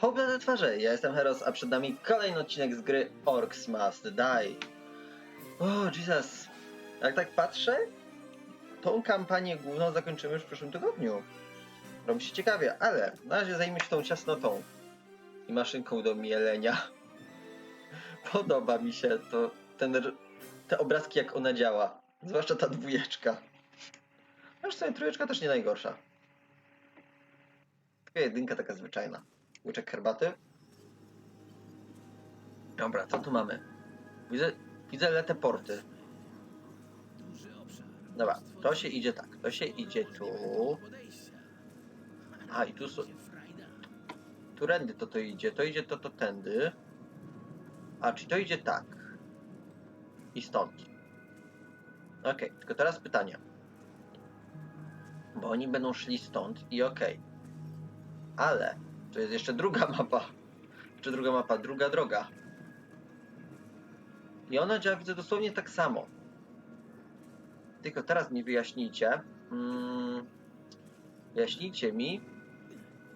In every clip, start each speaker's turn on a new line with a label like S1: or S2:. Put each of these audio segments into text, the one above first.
S1: Hope na twarze, ja jestem Heros, a przed nami kolejny odcinek z gry Orcs Must Die. O, Jesus. Jak tak patrzę, tą kampanię główną zakończymy już w przyszłym tygodniu. Robi się ciekawie, ale na razie zajmę się tą ciasnotą i maszynką do mielenia. Podoba mi się to, ten, te obrazki jak ona działa. Zwłaszcza ta dwójeczka. Sobie trójeczka też nie najgorsza. Taka jedynka taka zwyczajna. Łyczek herbaty. Dobra, co tu mamy? Widzę, widzę leteporty. Dobra, to się idzie tak. To się idzie tu. A i tu są. Turędy to to idzie. To idzie to to tędy. A czy to idzie tak? I stąd. Okej, tylko teraz pytanie. Bo oni będą szli stąd i okej. Ale to jest jeszcze druga mapa. Czy druga mapa? Druga droga. I ona działa, widzę, dosłownie tak samo. Tylko teraz mi wyjaśnijcie. Mm, wyjaśnijcie mi,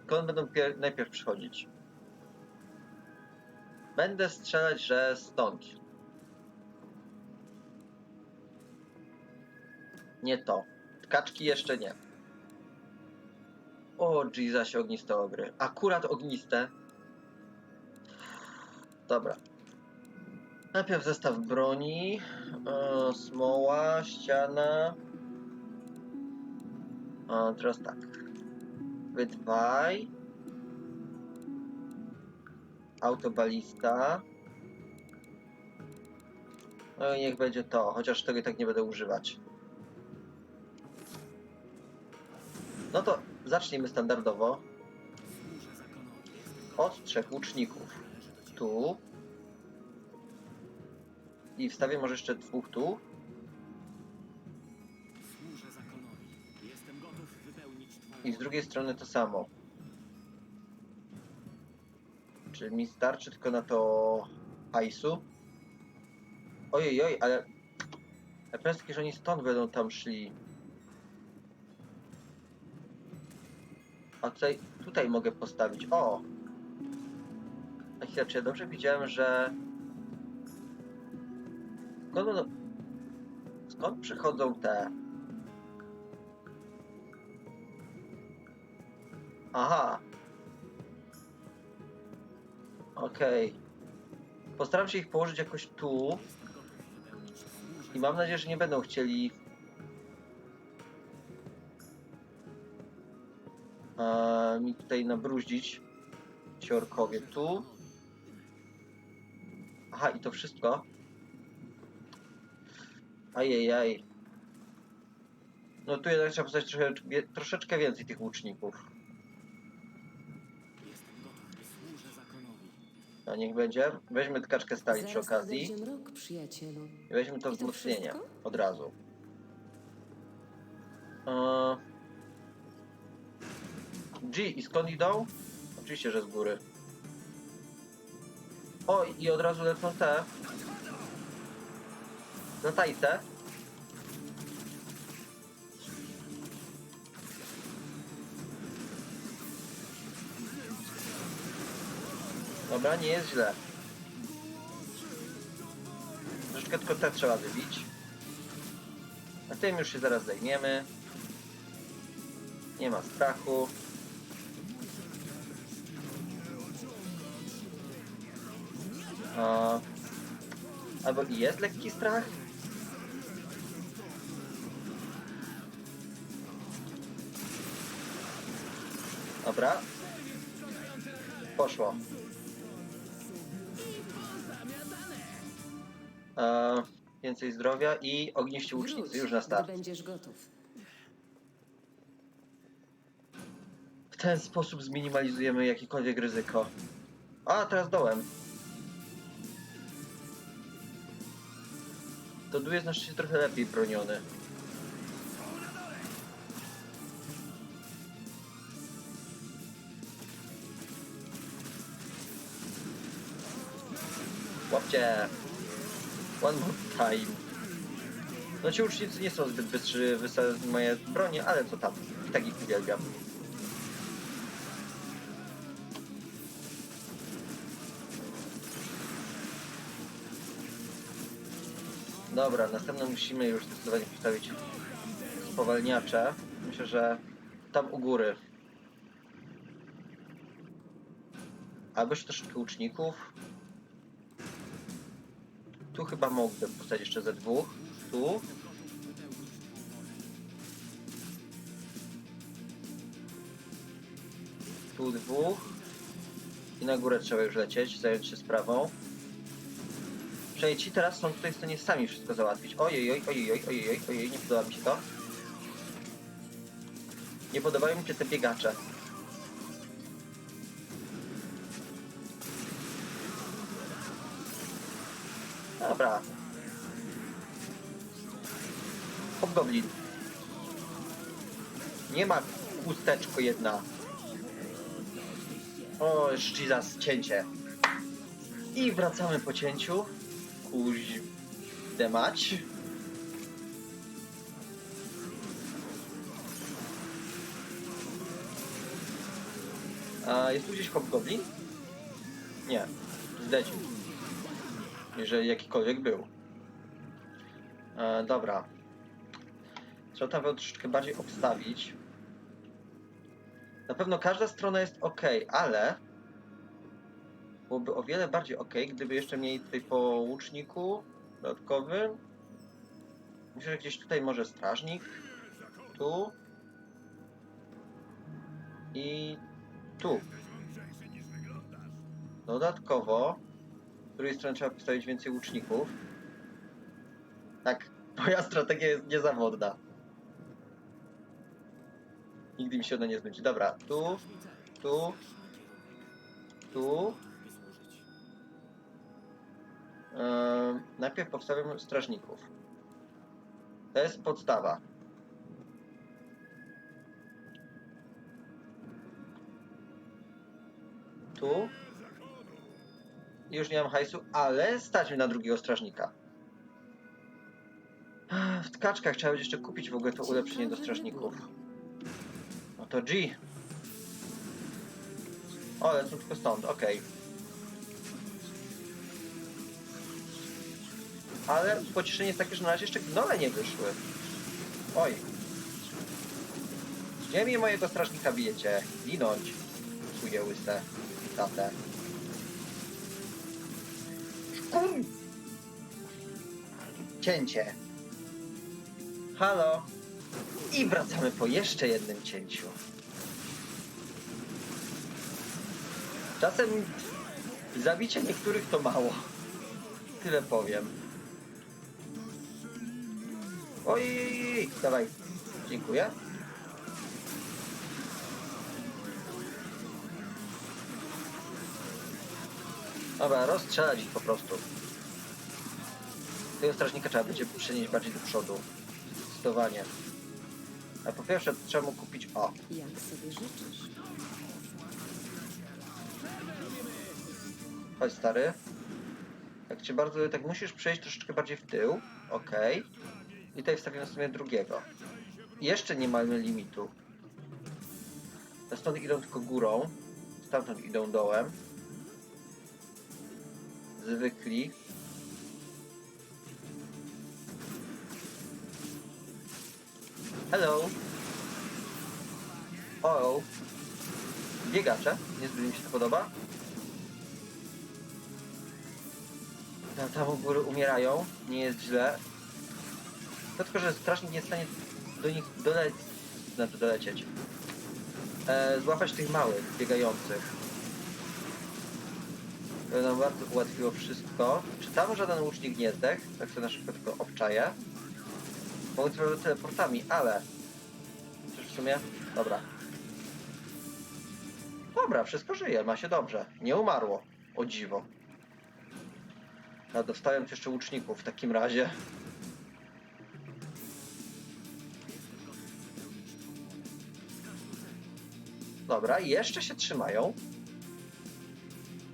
S1: skąd będą pier- najpierw przychodzić. Będę strzelać, że stąd. Nie to. Kaczki jeszcze nie. O, Jesus, ogniste ogry. Akurat ogniste. Dobra. Najpierw zestaw broni, e, smoła, ściana. A teraz tak. Wydwaj. Autobalista. No i niech będzie to, chociaż tego i tak nie będę używać. No to zacznijmy standardowo. Od trzech łuczników. Tu. I wstawię może jeszcze dwóch tu. I z drugiej strony to samo. Czy mi starczy tylko na to hajsu? Ojej, oj, ale... Ja powiem że oni stąd będą tam szli. A tutaj, tutaj mogę postawić. O! A chwilę, czy ja dobrze widziałem, że... Skąd, będą... Skąd przychodzą te... Aha. Okej. Postaram się ich położyć jakoś tu. I mam nadzieję, że nie będą chcieli. Mi tutaj nabruździć. Ci orkowie tu. Aha, i to wszystko. Ajejaj. No tu jednak trzeba postawić troszeczkę, troszeczkę więcej tych łuczników. No niech będzie. Weźmy tkaczkę stali przy okazji. I weźmy to wzmocnienie od razu. Eee... G, i skąd idą? Oczywiście, że z góry. O, i od razu lecą te. Latajce. Dobra, nie jest źle. Troszeczkę tylko te trzeba wybić. A tym już się zaraz zajmiemy. Nie ma strachu. A, albo i jest lekki strach. Dobra. Poszło. E, więcej zdrowia i ogniści łucznicy już na start.
S2: Będziesz gotów.
S1: W ten sposób zminimalizujemy jakiekolwiek ryzyko. A, teraz dołem. To dół jest na szczęście trochę lepiej broniony. Łapcie! One more time. No ci ucznicy nie są zbyt wysadzą moje bronie, ale co tam. I tak ich uwielbiam. Dobra, następno musimy już zdecydowanie postawić spowalniacze. Myślę, że tam u góry. Albo jeszcze troszeczkę łuczników. Tu chyba mógłbym postawić jeszcze ze dwóch. Tu. Tu dwóch. I na górę trzeba już lecieć, zająć się sprawą. Przecież ci teraz są tutaj w stanie sami wszystko załatwić. Ojej, oj, ojej, oj, ojej, oj, ojej, nie podoba mi się to. Nie podobają mi się te biegacze. Dobra. Hobgoblin. Nie ma chusteczko jedna. O, Jesus, cięcie. I wracamy po cięciu. Kuź... demać. A jest tu gdzieś hobgoblin? Nie. Zlecił. Jeżeli jakikolwiek był. E, dobra. Trzeba tam troszeczkę bardziej obstawić. Na pewno każda strona jest ok, ale byłoby o wiele bardziej ok, gdyby jeszcze mieli tutaj po łuczniku dodatkowym. Myślę, że gdzieś tutaj może strażnik. Tu. I tu. Dodatkowo z drugiej strony trzeba postawić więcej łuczników. Tak, moja strategia jest niezawodna. Nigdy mi się ona nie znudzi. Dobra, tu, tu, tu. Najpierw powstawiam strażników. To jest podstawa. Tu. Już nie mam hajsu, ale stać mi na drugiego strażnika. W tkaczkach trzeba będzie jeszcze kupić w ogóle to ulepszenie do strażników. No to G. O, lecą tylko stąd, okej. Ale pocieszenie jest takie, że na razie jeszcze gnole nie wyszły. Oj. Gdzie mi mojego strażnika bijecie? Ginąć. Czuje łyse. Tatę. Szkur! Cięcie. Halo. I wracamy po jeszcze jednym cięciu. Czasem zabicie niektórych to mało. Tyle powiem. Ojej, dawaj. Dziękuję. Dobra, rozstrzelać ich po prostu. Tego strażnika trzeba będzie przenieść bardziej do przodu. Zdecydowanie. A po pierwsze trzeba mu kupić... O,
S2: Jak sobie życzysz?
S1: chodź stary. Jak cię bardzo... Tak musisz przejść troszeczkę bardziej w tył. Okej. I tutaj wstawimy sobie drugiego. Jeszcze nie mamy limitu. Stąd idą tylko górą. Stamtąd idą dołem. Zwykli. Hello. O. Biegacze. Niezbyt mi się to podoba. Tam, tam u góry umierają. Nie jest źle. To tylko, że strażnik nie jest w stanie do nich dole... znaczy dolecieć. E, złapać tych małych, biegających. To nam bardzo ułatwiło wszystko. Czy tam żaden łucznik nie zdech? Tak sobie na szybko tylko obczaję. Mogę sprawdzić teleportami, ale... W sumie? Dobra. Dobra, wszystko żyje, ma się dobrze. Nie umarło. O dziwo. A dostałem jeszcze łuczników w takim razie. Dobra, jeszcze się trzymają.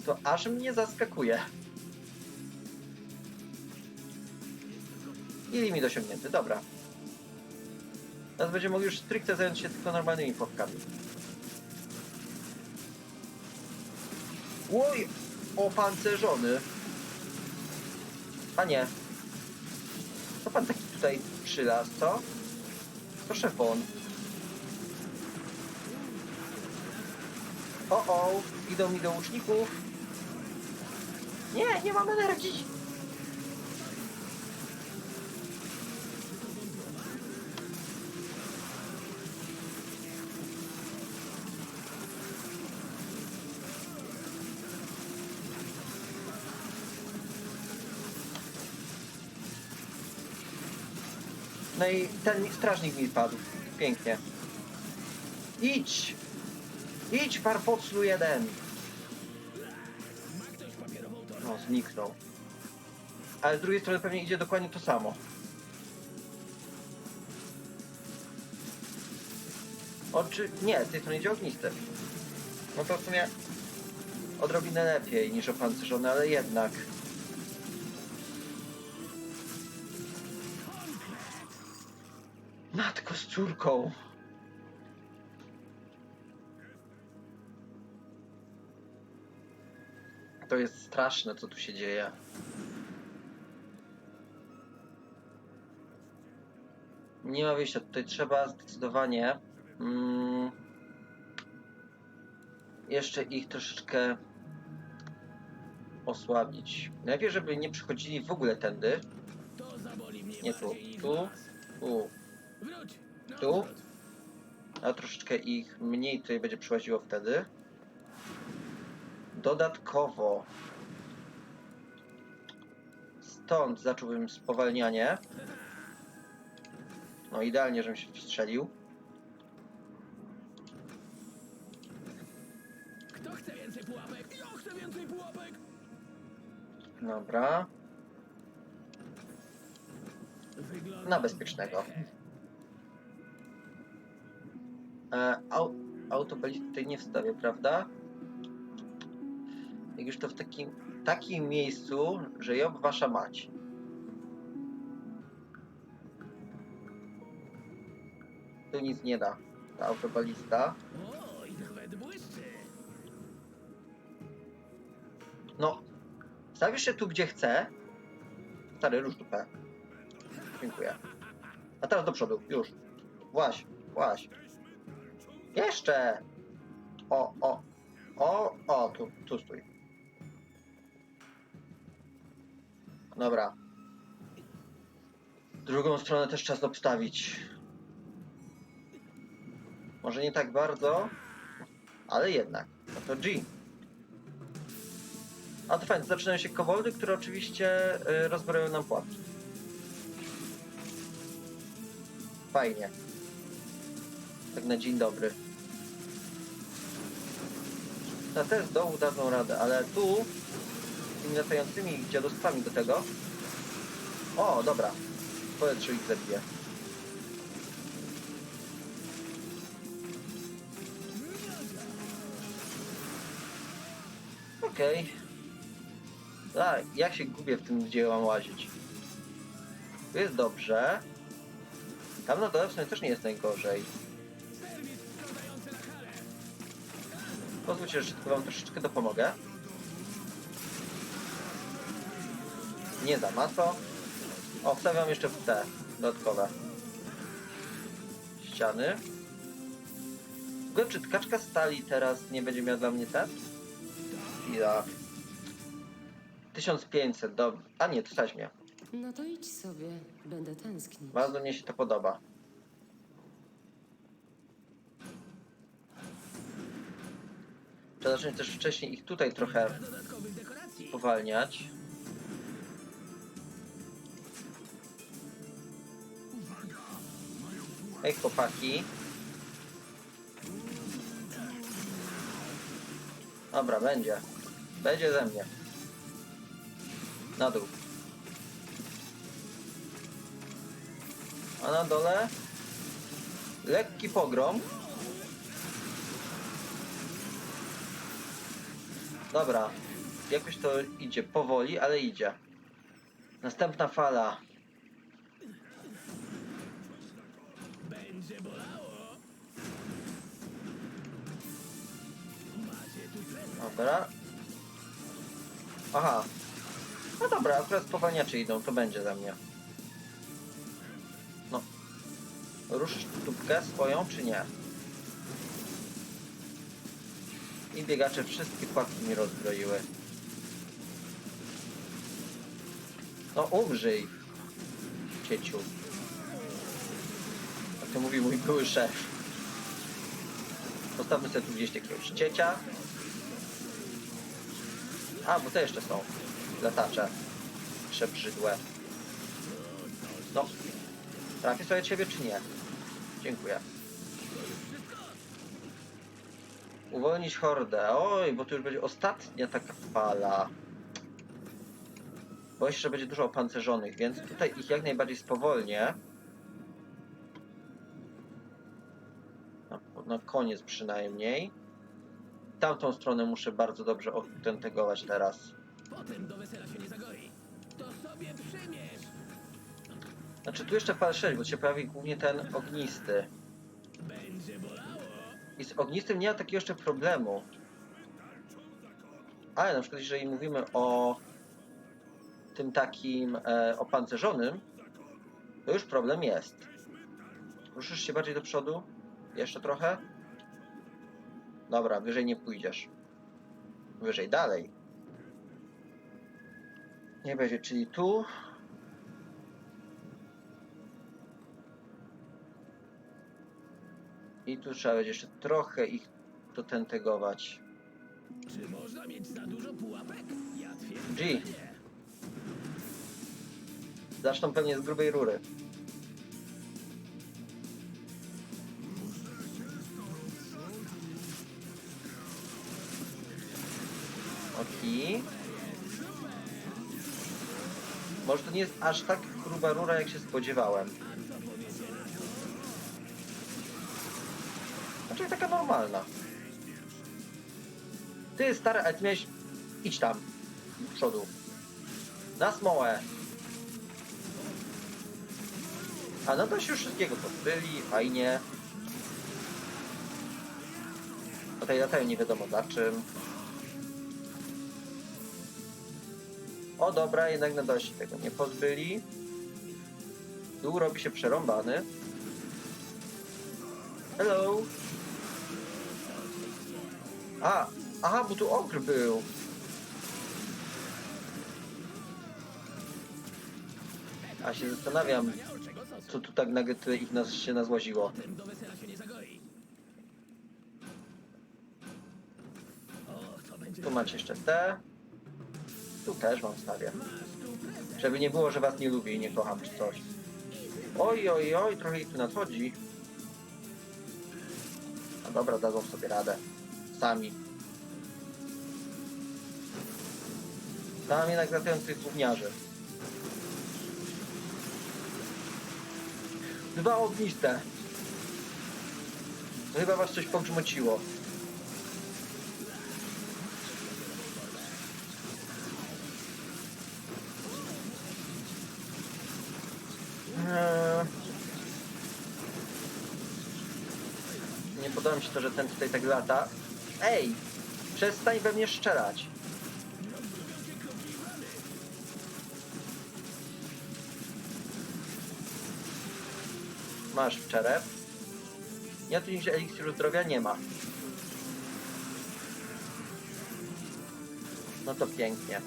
S1: To aż mnie zaskakuje. I limit osiągnięty, dobra. Teraz będziemy mogli już stricte zająć się tylko normalnymi fowkami. Oj! Opancerzony! Nie. Co pan taki tutaj przylas, co? To szefon. O, o, idą mi do łuczników. Nie, nie mam energii. No i ten strażnik mi padł. Pięknie. Idź! Idź, parfoclu jeden! No, zniknął. Ale z drugiej strony pewnie idzie dokładnie to samo. Oczy... Nie, z tej strony idzie ognisty. No to w sumie odrobinę lepiej niż opancerzony, ale jednak. Matko z córką. To jest straszne, co tu się dzieje. Nie ma wyjścia. Tutaj trzeba zdecydowanie mm, jeszcze ich troszeczkę osłabić. Najpierw, żeby nie przychodzili w ogóle tędy. Nie tu, tu, tu, Tu? a troszeczkę ich mniej tutaj będzie przyłaziło wtedy. Dodatkowo stąd zacząłbym spowalnianie. No idealnie, żebym się wstrzelił.
S3: Kto chce więcej pułapek? Ja chcę więcej pułapek.
S1: Dobra. Na bezpiecznego. E, au, autobalisty nie wstawię, prawda? Jak już to w takim, takim miejscu, że job wasza mać. Tu nic nie da. Ta autobalista. No, stawisz się tu, gdzie chcę. Stary, rusz dupę. Dziękuję. A teraz do przodu, już. Właś, właś. Jeszcze! O, o, o, o, tu, tu stój. Dobra. Drugą stronę też czas obstawić. Może nie tak bardzo, ale jednak. No to G. A to fajnie, zaczynają się koboldy, które oczywiście y, rozbroją nam pułapki. Fajnie. Tak na dzień dobry. Na te z dołu dadzą radę, ale tu tymi latającymi dziadostwami do tego. O, dobra. W ich zabije. Okej. A, ja się gubię w tym, gdzie mam łazić. Tu jest dobrze. Tam na dole w sumie też nie jest najgorzej. Pozwólcie, że tylko wam troszeczkę dopomogę. Nie za maso. O, wstawiam jeszcze w te dodatkowe ściany. W ogóle, czy tkaczka stali teraz nie będzie miała dla mnie ten? Chwila. 1500, dobra. A nie, to stać mnie.
S2: No to idź sobie, będę tęsknić.
S1: Bardzo mnie się to podoba. Trzeba zacząć też wcześniej ich tutaj trochę powalniać. Ej, chłopaki. Dobra, będzie. Będzie ze mnie. Na dół. A na dole lekki pogrom. Dobra, jakoś to idzie powoli, ale idzie. Następna fala. Dobra. Aha. No dobra, akurat spowalniacze idą, to będzie za mnie. Ruszysz tubkę swoją, czy nie? I biegacze wszystkie pułapki mi rozbroiły. No umrzyj, cieciu. Jak to mówi mój były szef. Postawmy sobie tu gdzieś jakiegoś ciecia. A, bo te jeszcze są. Latacze. Przebrzydłe. No. Trafię sobie ciebie czy nie? Dziękuję. Uwolnić hordę. Oj, bo to już będzie ostatnia taka fala. Boję się, że będzie dużo opancerzonych, więc tutaj ich jak najbardziej spowolnię. Na, na koniec przynajmniej. Tamtą stronę muszę bardzo dobrze odtentegować teraz.
S3: Potem do wesela się nie zagoi. To sobie przymierz.
S1: Znaczy tu jeszcze PL6, bo się pojawi głównie ten ognisty.
S3: Będzie bolało.
S1: I z ognistym nie ma takiego jeszcze problemu. Ale na przykład jeżeli mówimy o tym takim e, opancerzonym, to już problem jest. Ruszysz się bardziej do przodu? Jeszcze trochę? Dobra, wyżej nie pójdziesz. Wyżej, dalej. Nie będzie, czyli tu. I tu trzeba będzie jeszcze trochę ich dotentegować.
S3: Czy można mieć za dużo pułapek? Ja twierdzę,
S1: G. Zaczną pewnie z grubej rury. Okej. Może to nie jest aż tak gruba rura, jak się spodziewałem. Znaczy taka normalna. Ty stary, ale ty miałeś... Idź tam. Do przodu. Na smołę. A no to się już wszystkiego pozbyli, fajnie. Tutaj latają nie wiadomo za czym. O dobra, jednak na dole się tego nie pozbyli. Dół robi się przerąbany. Hello. A, aha, bo tu ogr był. A się zastanawiam, co tu tak nagle tyle ich nas się nazłaziło. Tu macie jeszcze te. Tu też wam
S3: prezent.
S1: Żeby nie było, że was nie lubię i nie kocham czy coś. Oj, oj, oj, trochę ich tu nadchodzi. No dobra, dadzą sobie radę. Sami. Tam jednak latają tych gówniarzy. Dwa ogniste. Chyba was coś pogrzmociło. Eee. Nie podoba mi się to, że ten tutaj tak lata. Ej! Przestań we mnie szczerać. Masz czerep. Ja tu nigdzie eliksiru zdrowia nie ma. No to pięknie.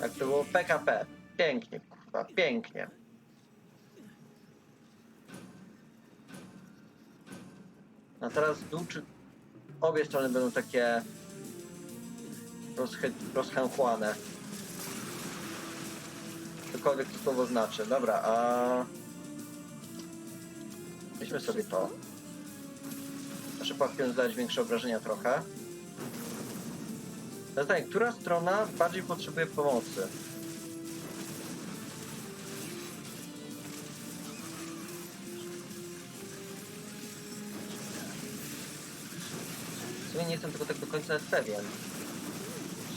S1: Jak to było PKP. Pięknie, kurwa, pięknie. A teraz w czy... Obie strony będą takie rozchy... rozchęchłane. Cokolwiek to słowo znaczy. Dobra, a... Weźmy sobie to. Nasze płachty zadać większe obrażenia trochę. Tak, która strona bardziej potrzebuje pomocy? Nie jestem tego tak do końca pewien.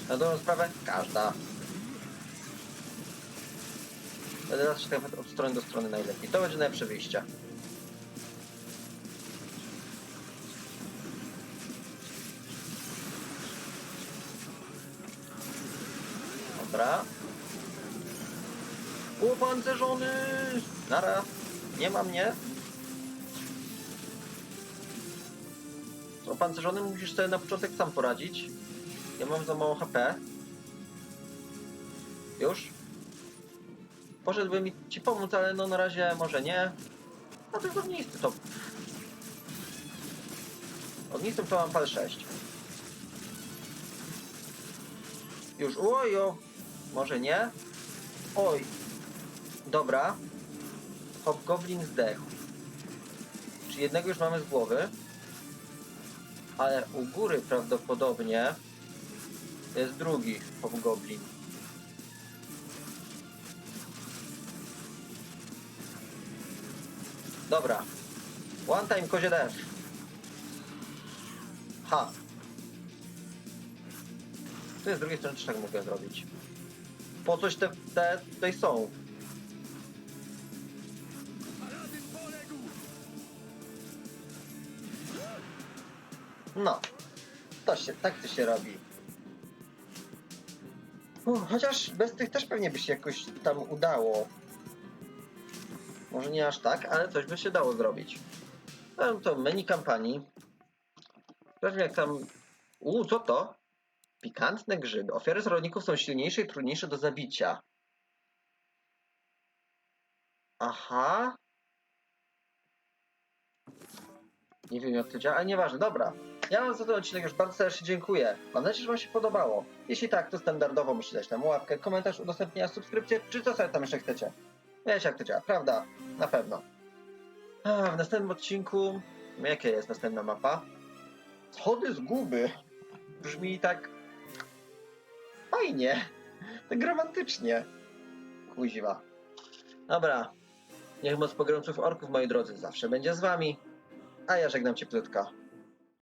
S1: Na dobrą sprawę, każda. Będę zawsze tak od strony do strony najlepiej. To będzie najlepsze wyjście. Dobra. Upancerzony! Nara. Nie ma mnie. Z opancerzonym musisz sobie na początek sam poradzić. Ja mam za mało HP. Już? Poszedłbym ci pomóc, ale no na razie może nie. To jest ognisty to. Ognistym to mam pal 6. Już, ojo. Może nie? Oj. Dobra. Hobgoblin zdechł. Czy jednego już mamy z głowy? Ale u góry prawdopodobnie jest drugi Hobgoblin. Dobra. One time kozie deszcz. Ha. Tu jest z drugiej strony tak mogę zrobić. Po coś te, te tutaj są. No. To się, tak to się robi. Chociaż bez tych też pewnie by się jakoś tam udało. Może nie aż tak, ale coś by się dało zrobić. No to menu kampanii. Sprawdźmy jak tam... Uuu, co to? Pikantne grzyby. Ofiary zrodników są silniejsze i trudniejsze do zabicia. Aha. Nie wiem jak to działa, ale nieważne. Dobra. Ja wam za ten odcinek już bardzo serdecznie dziękuję. Mam nadzieję, że wam się podobało. Jeśli tak, to standardowo musicie dać tam łapkę, komentarz, udostępnienia, subskrypcję, czy co sobie tam jeszcze chcecie. Wiecie jak to działa, prawda? Na pewno. A, w następnym odcinku... Jaka jest następna mapa? Schody z guby. Brzmi tak... Fajnie. Tak romantycznie. Kuźwa. Dobra. Niech moc pogromców orków, moi drodzy, zawsze będzie z wami. A ja żegnam cieplutko.